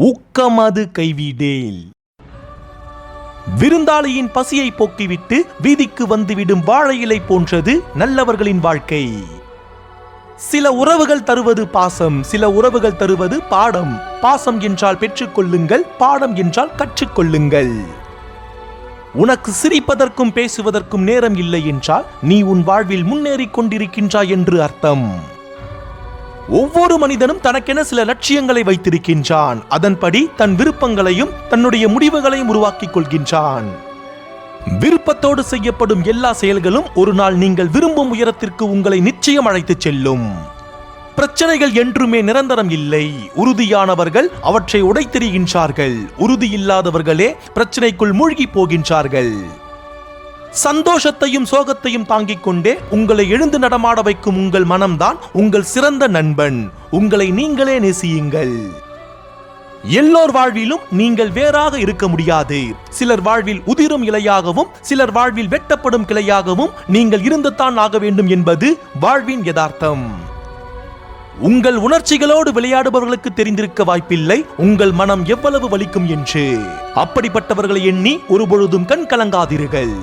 ஊக்கமது கைவிடேல். விருந்தாளியின் பசியை போக்கிவிட்டு வீதிக்கு வந்துவிடும் வாழை இலை போன்றது நல்லவர்களின் வாழ்க்கை. சில உறவுகள் தருவது பாசம் சில உறவுகள் தருவது பாடம். பாசம் என்றால் பெற்றுக்கொள்ளுங்கள் பாடம் என்றால் கற்றுக்கொள்ளுங்கள். உனக்கு சிரிப்பதற்கும் பேசுவதற்கும் நேரம் இல்லை என்றால் நீ உன் வாழ்வில் முன்னேறிக் கொண்டிருக்கின்றாய் என்று அர்த்தம். ஒவ்வொரு மனிதனும் தனக்கென சில லட்சியங்களை வைத்திருக்கின்றான். அதன்படி தன் விருப்பங்களையும் தன்னுடைய முடிவுகளையும் உருவாக்கிக் கொள்கின்றான். விருப்பத்தோடு செய்யப்படும் எல்லா செயல்களும் ஒரு நாள் நீங்கள் விரும்பும் உயரத்திற்கு உங்களை நிச்சயம் அழைத்துச் செல்லும். பிரச்சனைகள் என்றுமே நிரந்தரம் இல்லை. உறுதியானவர்கள் அவற்றை உடைத்தெறிகின்றார்கள் உறுதி இல்லாதவர்களே பிரச்சனைக்குள் மூழ்கி போகின்றார்கள். சந்தோஷத்தையும் சோகத்தையும் தாங்கிக் கொண்டே உங்களை எழுந்து நடமாட வைக்கும் உங்கள் மனம்தான் உங்கள் சிறந்த நண்பன். உங்களை நீங்களே நேசியுங்கள். எல்லோர் வாழ்விலும் நீங்கள் வேறாக இருக்க முடியாது. சிலர் வாழ்வில் உதிரும் இலையாகவும் சிலர் வாழ்வில் வெட்டப்படும் கிளையாகவும் நீங்கள் இருந்துதான் ஆக வேண்டும் என்பது வாழ்வின் யதார்த்தம். உங்கள் உணர்ச்சிகளோடு விளையாடுபவர்களுக்கு தெரிந்திருக்க வாய்ப்பில்லை. உங்கள் மனம் எவ்வளவு வலிக்கும் என்று. அப்படிப்பட்டவர்களை எண்ணி ஒருபொழுதும் கண் கலங்காதீர்கள்.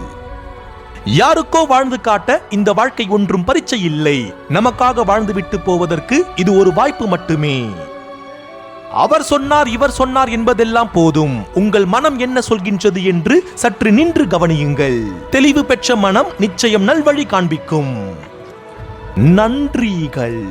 யாருக்கோ வாழ்ந்து காட்ட இந்த வாழ்க்கை ஒன்றும் பரீட்சை இல்லை. நமக்காக வாழ்ந்துவிட்டு போவதற்கு இது ஒரு வாய்ப்பு மட்டுமே. அவர் சொன்னார் இவர் சொன்னார் என்பதெல்லாம் போதும். உங்கள் மனம் என்ன சொல்கின்றது என்று சற்று நின்று கவனியுங்கள். தெளிவு பெற்ற மனம் நிச்சயம் நல்வழி காண்பிக்கும். நன்றிகள்.